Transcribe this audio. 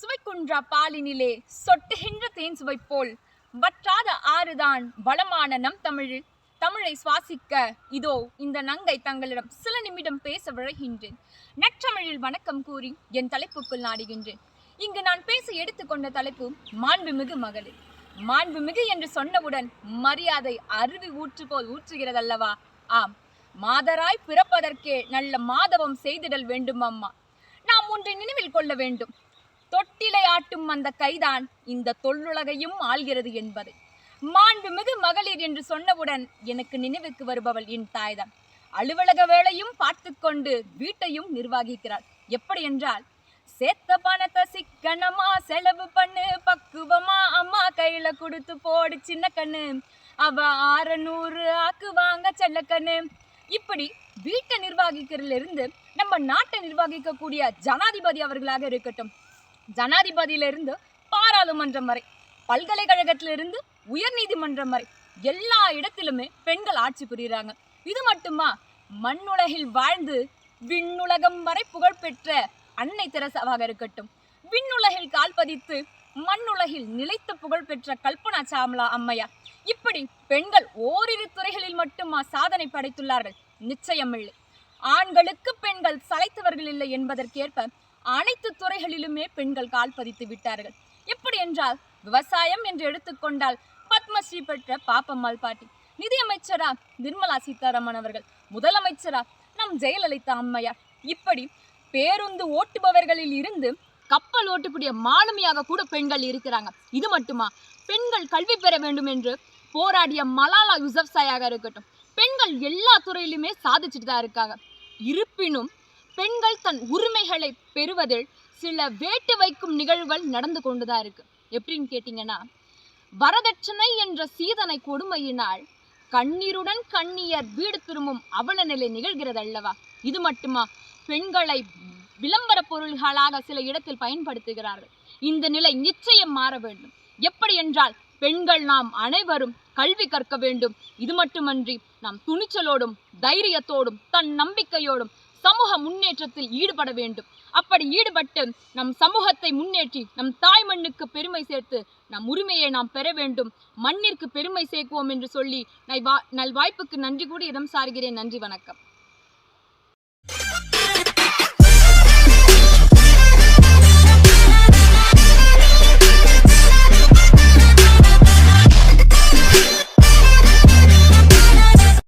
சுவைக்குன்றா பாலினிலே சொட்டுகின்ற தேன் சுவை போல் வற்றாத ஆறுதான் வளமான நம் தமிழில் தமிழை சுவாசிக்க இதோ இந்த நங்கை தங்களிடம் சில நிமிடம் பேச விழைகின்றேன். நற்றமிழில் வணக்கம் கூறி என் தலைப்புக்குள் நாடுகின்றேன். இங்கு நான் பேச எடுத்துக்கொண்ட தலைப்பு மாண்புமிகு மகளிர் மாண்புமிகு என்று சொன்னவுடன் மரியாதை அருவி ஊற்று போல் ஊற்றுகிறதல்லவா? ஆம். மாதராய் பிறப்பதற்கே நல்ல மாதவம் செய்திடல் வேண்டும் அம்மா நாம் ஒன்றை நினைவில் கொள்ள வேண்டும். தொட்டிலை ஆட்டும் அந்த கைதான் இந்த தொல்லுலகையும் ஆள்கிறது என்பது. மாண்புமிகு மகளிர் என்று சொன்னவுடன் எனக்கு நினைவுக்கு வருபவள் என் தாய்தான். அலுவலக வேலையும் பார்த்து கொண்டு வீட்டையும் நிர்வகிக்கிறாள். எப்படி என்றால் சேத்த பணத்தை சிக்கனமா செலவு பண்ணு பக்குவமா அம்மா கையில கொடுத்து போடு சின்ன கண்ணு. அவ ஆறுநூறு ஆக்குவாங்க செல்ல கண்ணு. இப்படி வீட்டை நிர்வகிக்கிறதுல இருந்து நம்ம நாட்டை நிர்வகிக்கக்கூடிய ஜனாதிபதி அவர்களாக இருக்கட்டும் ஜனாதிபதியிலிருந்து பாராளுமன்றம் வரை பல்கலைக்கழகத்திலிருந்து உயர்நீதிமன்றம் வரை எல்லா இடத்திலுமே பெண்கள் ஆட்சி புரியுறாங்க இது மட்டுமா? மண்ணுலகில் வாழ்ந்து விண்ணுலகம் வரை புகழ்பெற்ற அன்னை தெரசாவாக இருக்கட்டும். விண்ணுலகில் கால் பதித்து மண்ணுலகில் நிலைத்து புகழ்பெற்ற கல்பனா சாம்லா அம்மையார் இப்படி பெண்கள் ஓரிரு துறைகளில் மட்டுமா சாதனை படைத்துள்ளார்கள்? நிச்சயமில்லை. ஆண்களுக்கு பெண்கள் சளைத்தவர்கள் இல்லை என்பதற்கேற்ப அனைத்து துறைகளிலுமே பெண்கள் கால் பதித்து விட்டார்கள். எப்படி என்றால் விவசாயம் என்று எடுத்துக்கொண்டால் பத்மஸ்ரீ பெற்ற பாப்பம்மாள் பாட்டி நிதியமைச்சரா நிர்மலா சீதாராமன் அவர்கள் முதலமைச்சரா நம் ஜெயலலிதா அம்மையார். இப்படி பேருந்து ஓட்டுபவர்களில் இருந்து கப்பல் ஓட்டக்கூடிய மாலுமியாக கூட பெண்கள் இருக்கிறாங்க. இது மட்டுமா? பெண்கள் கல்வி பெற வேண்டும் என்று போராடிய மலாலா யூசப்சாயாக இருக்கட்டும். பெண்கள் எல்லா துறையிலுமே சாதிச்சுட்டு தான் இருக்காங்க. இருப்பினும் பெண்கள் தன் உரிமைகளை பெறுவதில் சில வேட்டு வைக்கும் நிகழ்வுகள் நடந்து கொண்டுதான் இருக்கு. எப்படின்னு கேட்டிங்கன்னா வரதட்சணை என்ற சீதனை கொடுமையினால் கண்ணீருடன் கண்ணியர் வீடு திரும்பும் அவல நிலை நிகழ்கிறது அல்லவா? இது மட்டுமா? பெண்களை விளம்பர பொருள்களாக சில இடத்தில் பயன்படுத்துகிறார்கள். இந்த நிலை நிச்சயம் மாற வேண்டும். எப்படி என்றால் பெண்கள் நாம் அனைவரும் கல்வி கற்க வேண்டும். இது மட்டுமன்றி நாம் துணிச்சலோடும் தைரியத்தோடும் தன் நம்பிக்கையோடும் சமூக முன்னேற்றத்தில் ஈடுபட வேண்டும். அப்படி ஈடுபட்டு நம் சமூகத்தை முன்னேற்றி நம் தாய் மண்ணுக்கு பெருமை சேர்த்து நம் உரிமையை நாம் பெற வேண்டும். மண்ணிற்கு பெருமை சேர்க்குவோம் என்று சொல்லி நல் வா நல் வாய்ப்புக்கு நன்றி கூடி இடம் சாருகிறேன். நன்றி வணக்கம்.